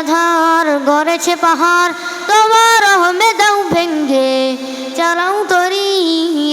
আধার গড়েছে পাহাড়, তোমার রহমে দাও ভেঙ্গে। চালাও তরি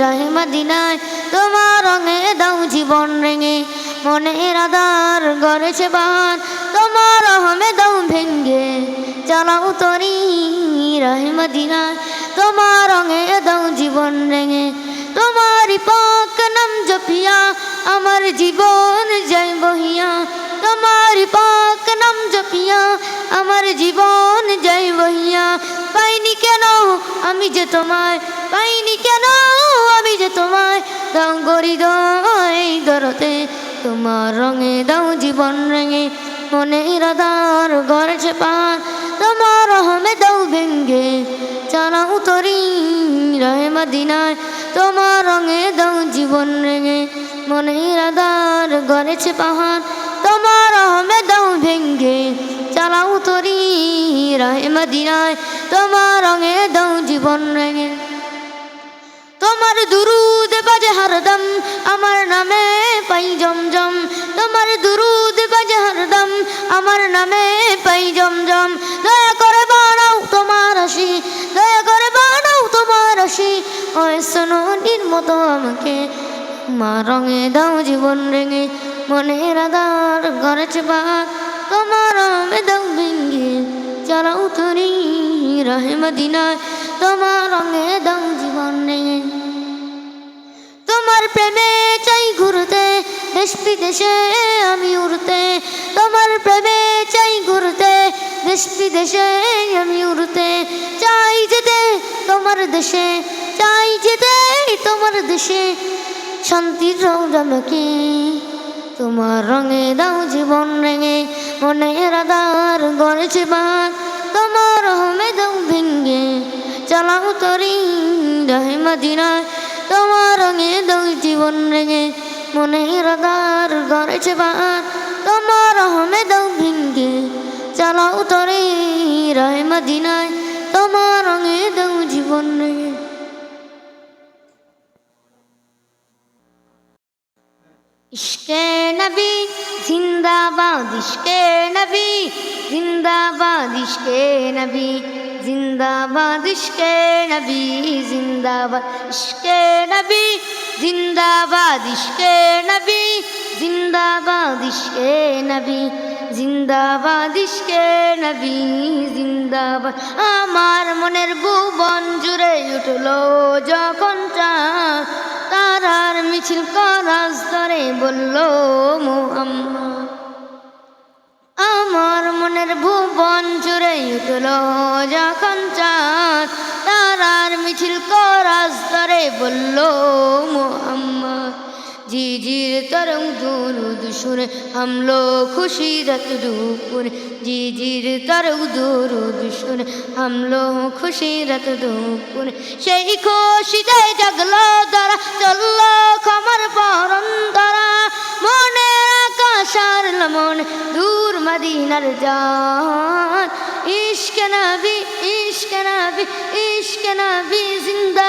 রাহে মদিনায়, তোমার রঙে দাও জীবন রেঙে। মনের আধার, গড়েছে পাহাড়, তোমার রহমে দাও ভেঙ্গে। চালাও তরি রাহে মদিনায়, তোমার রঙে দাও জীবন রেঙে। তোমারি পাক নাম জপিয়া, আমার জীবন যাই বহিয়া। তোমারি পাক নাম আমার জীবন যাই বহিয়া। পাইনি কেন আমি যে তোমায়? পাইনি কেন আমি যে তোমায়? দাও গরি দই দরতে তোমার রঙে দাও জীবন রঙে। মনে রাধার গড়ছে পান তোমার রহমে দাও ভেঙ্গে। চালাও তরি রহে মদিনায়, তোমার রঙে দাও জীবন রেঙে। মনে রাধার গড়েছে পাহাড় তোমার রহমে দাও ভেঙ্গে। চালাও তরি রহে মদিনায়, তোমার রঙে দাও জীবন রেঙে। তোমার দুরুদ বাজে হরদম, আমার নামে পাই জমজম। তোমার দুরুদ বাজে হরদম, আমার নামে পাই জমজম। দয়া করে বানাও তোমার আসি দয়া করে বানাও তোমার আসি ওই সোনির মতো আমাকে, মা রঙে দাও জীবন রেঙে। মনের আধার গড়েছে বাঘ তোমার ভেঙ্গে চালাও তরি রাহে মদিনায় তোমার রঙে দাও জীবন তোমার প্রেমে চাই ঘুরতে দেশ বিদেশে আমি উড়তে তোমার প্রেমে চাই ঘুরতে দেশ বিদেশে আমি উড়তে চাই যেতে তোমার দেশে চাই যেতে তোমার দেশে শান্তির রৌদামকে তোমার রঙে দাও জীবন রেঙে মনে রাধার গড়েছে বাঘ তোমার রহমে দাও ভেঙ্গে চালাও তরি রাহে মদিনায়। তোমার রঙে দাও জীবন রেঙে মনে রাধার গড়েছে বাঘ তোমার রহমে দাও ভেঙ্গে চালাও তরি রাহে মদিনায়। তোমার রঙে দাও জীবন রেঙে ইশকে জিন্দাবাদ ইশকে নবী জিন্দাবাদ ইশকে নবী জিন্দাবাদ ইশকে নবী জিন্দাবাদ ইশকে নবী জিন্দাবাদ ইশকে নবী জিন্দাবাদ ইশকে নবী জিন্দাবাদ ইশকে নবী জিন্দাবাদ আমার মনের ভুবন জুড়ে উঠল যখন চাঁদ তারার মিছিল করাস ধরে বলল আমার মনের ভুবন জুড়ে উঠল যখন চাঁদ। তারার মিছিল করাস ধরে বলল মোহাম্মদ জিজির তরং दुरूद सुन हम খুশি खुशी रत জিজির তরং तरंग दुरूद सुन খুশি রাত खुशी रत খুশি সেই জাগলো ধরা চলল খবর পরন ধরা মনে আকাশার লমন, দূর মদিনার যান ইশকে নবী ইশকে নবী ইশকে নবী, জিন্দা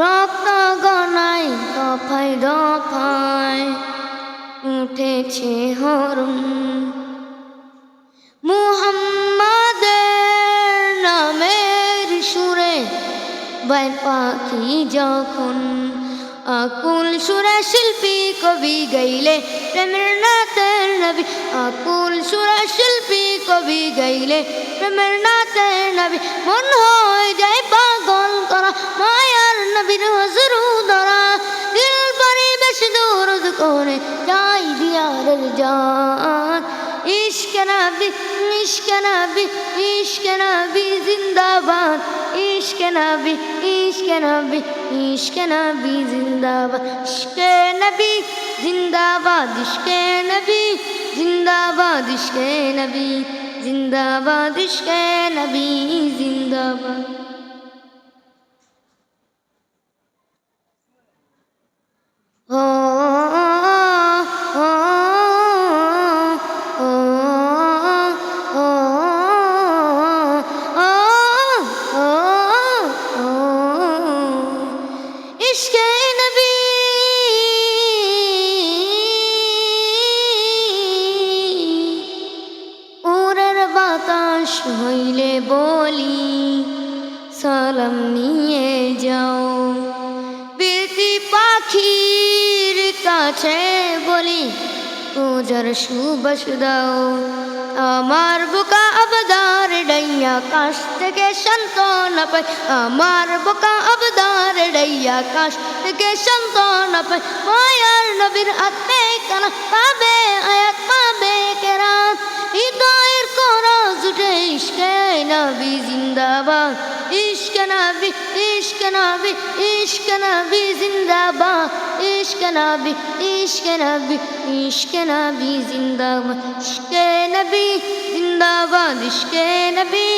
রক্ত গনাই দফায় দফায় উঠেছে হরম মুহাম্মাদের নামের সুরে বাই পাখি যখন আকুল সুরে শিল্পী কবি গাইলে, প্রেমের নাতের নবী আকুল সুরে শিল্পী কবি গাইলে, প্রেমের নাতের নবী মন হয়ে যায় পাগল করা نبی حضور دارا گل بری مشدور دکور جای دیار جان عشق نبی عشق نبی عشق نبی زندہ باد عشق نبی عشق نبی عشق نبی زندہ باد عشق نبی زندہ باد عشق نبی زندہ باد عشق نبی زندہ باد عشق نبی زندہ باد বাতাস হইলে বলি, সালাম নিয়ে যাও। প্রীতি পাখির কাছে বলি, পূজার সুবাস দাও। আমার বুকা আবদার ডাইয়া কাশ থেকে সান্ত্বনা পাই আমার বুকা আবদার ডাইয়া কাশ থেকে সান্ত্বনা পাই মায়ার নবীর আত্মে কানা, পাবে আয়াত, পাবে কেরাত। হৃদয়ের করা জুটে ইশকে নবী জিন্দাবাদ ইশক নবী ইশক নবী ইশক নবী জিন্দাবাদ ইশক নবী ইশক নবী ইশক নবী জিন্দাবাদ ইশক নবী জিন্দাবাদ ইশক নবী